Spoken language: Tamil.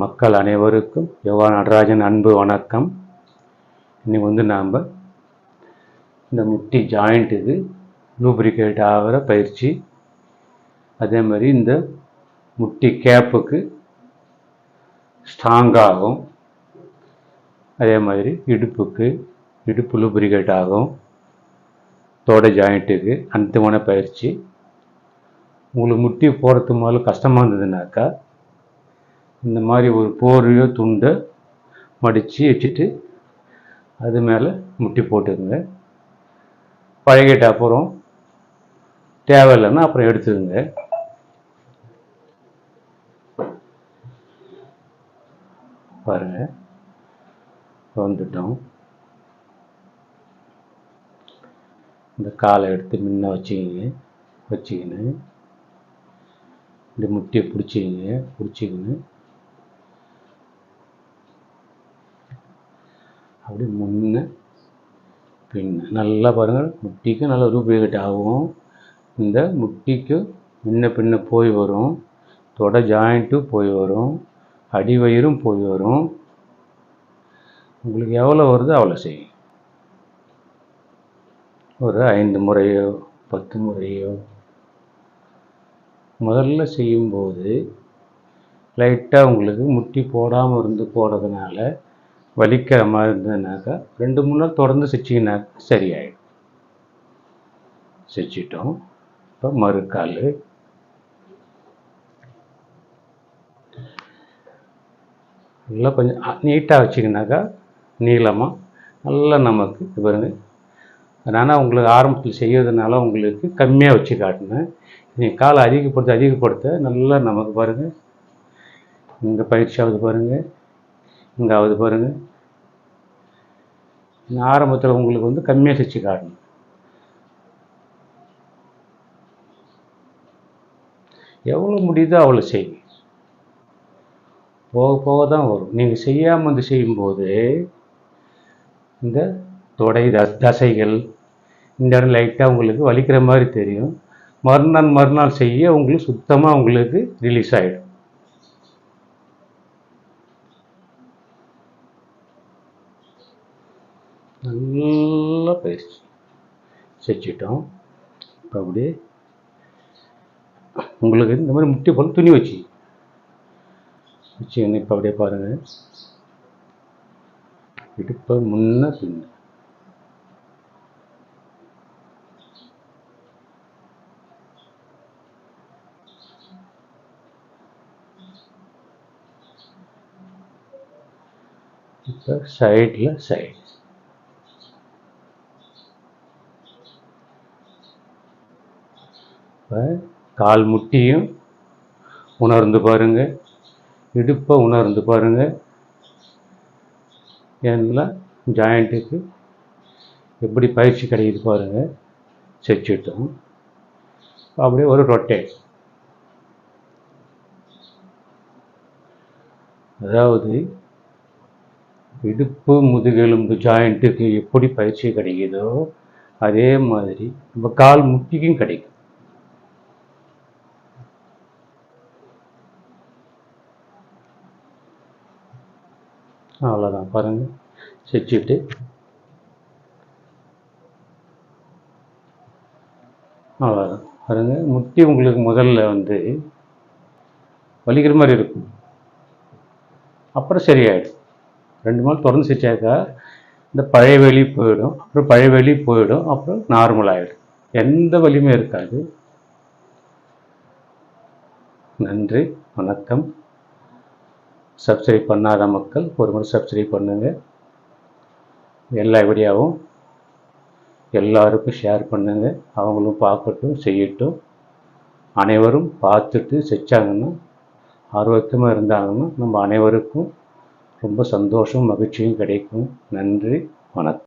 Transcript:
மக்கள் அனைவருக்கும் யோகா நடராஜன் அன்பு வணக்கம். இன்னைக்கு வந்து நாம் இந்த முட்டி ஜாயிண்ட்டுக்கு லூப்ரிகேட் ஆகிற பயிற்சி. அதே மாதிரி இந்த முட்டி கேப்புக்கு ஸ்ட்ராங்காகும் அதே மாதிரி இடுப்புக்கு இடுப்பு லூப்ரிகேட் ஆகும். தோடை ஜாயிண்ட்டுக்கு அந்தமான பயிற்சி. உங்களுக்கு முட்டி போகிறதுக்கு முதல்ல கஷ்டமாக இருந்ததுனாக்கா இந்த மாதிரி ஒரு போர்வையோ துண்டை மடித்து வச்சுட்டு அது மேலே முட்டி போட்டுக்குங்க. பழகிட்ட அப்புறம் தேவையில்லைன்னா அப்புறம் எடுத்துக்கோங்க. பாருங்க. வந்துட்டோம். இந்த காலை எடுத்து முன்ன வச்சுக்கிங்க. வச்சுக்கின்னு. இந்த முட்டியை பிடிச்சிக்கிங்க. பிடிச்சிக்கின்னு. அப்படி முன்ன. பின்ன நல்லா பாருங்கள் முட்டிக்கு நல்லா ரூபிகேட் ஆகும். இந்த முட்டிக்கு முன்ன பின்ன போய் வரும். தொடை ஜாயிண்ட்டும் போய் வரும். அடி வயிறும் போய் வரும். உங்களுக்கு எவ்வளோ வருதோ அவ்வளோ செய்யும். ஒரு ஐந்து முறையோ பத்து முறையோ. முதல்ல செய்யும்போது லைட்டாக உங்களுக்கு முட்டி போடாமல் இருந்து போடுறதுனால வலிக்கிற மாதிரி இருந்ததுனாக்கா ரெண்டு மூணு நாள் தொடர்ந்து செச்சிங்கன்னா சரியாயிடும். செச்சிட்டோம். இப்போ மறுக்கால். நல்லா கொஞ்சம் நீட்டாக வச்சிங்கனாக்கா நீளமாக நல்லா நமக்கு இது பாருங்க. அதனால் உங்களுக்கு ஆரம்பத்தில் செய்யறதுனால உங்களுக்கு கம்மியாக வச்சு காட்டினேன். நீங்கள் காலை அதிகப்படுத்த அதிகப்படுத்த நல்லா நமக்கு பாருங்கள் இந்த பயிற்சியாவது பாருங்கள் எங்காவது பாருங்கள் ஆரம்பத்தில் உங்களுக்கு வந்து கம்மியாக தைச்சு காட்டணும். எவ்வளோ முடியுதோ அவ்வளோ செய்யுங்க போக போக தான் வரும். நீங்கள் செய்யாமல் வந்து செய்யும்போது இந்த தொடை த தசைகள் இந்த இடம் லைட்டாக உங்களுக்கு வலிக்கிற மாதிரி தெரியும். மறுநாள் மறுநாள் செய்ய உங்களுக்கு சுத்தமாக உங்களுக்கு ரிலீஸ் ஆகிடும் நல்லா பயிற்சி செஞ்சிட்டோம். இப்போ அப்படியே உங்களுக்கு இந்த மாதிரி முட்டி போல் துணி வச்சு. வச்சு இப்போ அப்படியே பாருங்கள் இடுப்பை முன்ன பின்ன. இப்போ சைடில் சைடு இப்போ கால் முட்டியும் உணர்ந்து பாருங்க. இடுப்பை உணர்ந்து பாருங்க. ஏன்னா ஜாயிண்ட்டுக்கு எப்படி பயிற்சி கிடைக்குது பாருங்கள் செச்சுட்டோம். அப்படியே ஒரு ரொட்டேட் அதாவது இடுப்பு முதுகெலும்பு ஜாயிண்ட்டுக்கு எப்படி பயிற்சி கிடைக்குதோ அதே மாதிரி நம்ம கால் முட்டிக்கும் கிடைக்கும். அவ்வளோதான் பாருங்கள் செச்சுட்டு அவ்வளோதான் பாருங்கள் முட்டி உங்களுக்கு முதல்ல வந்து வலிக்கிற மாதிரி இருக்கும். அப்புறம் சரியாயிடும். ரெண்டு நாள் தொடர்ந்து செஞ்சாக்கா இந்த பழைய வலி போயிடும். அப்புறம் பழைய வலி போயிடும். அப்புறம் நார்மல் ஆகிடும் எந்த வலியுமே இருக்காது. நன்றி. வணக்கம். சப்ஸ்கிரைப் பண்ணாத மக்கள் ஒரு முறை சப்ஸ்கிரைப் பண்ணுங்கள் எல்லா வீடியோவும் எல்லாருக்கும் ஷேர் பண்ணுங்கள் அவங்களும் பார்க்கட்டும் செய்யட்டும். அனைவரும் பார்த்துட்டு செஞ்சாங்கன்னா ஆரோக்கியமாக இருந்தாங்கன்னா நம்ம அனைவருக்கும் ரொம்ப சந்தோஷம் மகிழ்ச்சியும் கிடைக்கும். நன்றி வணக்கம்.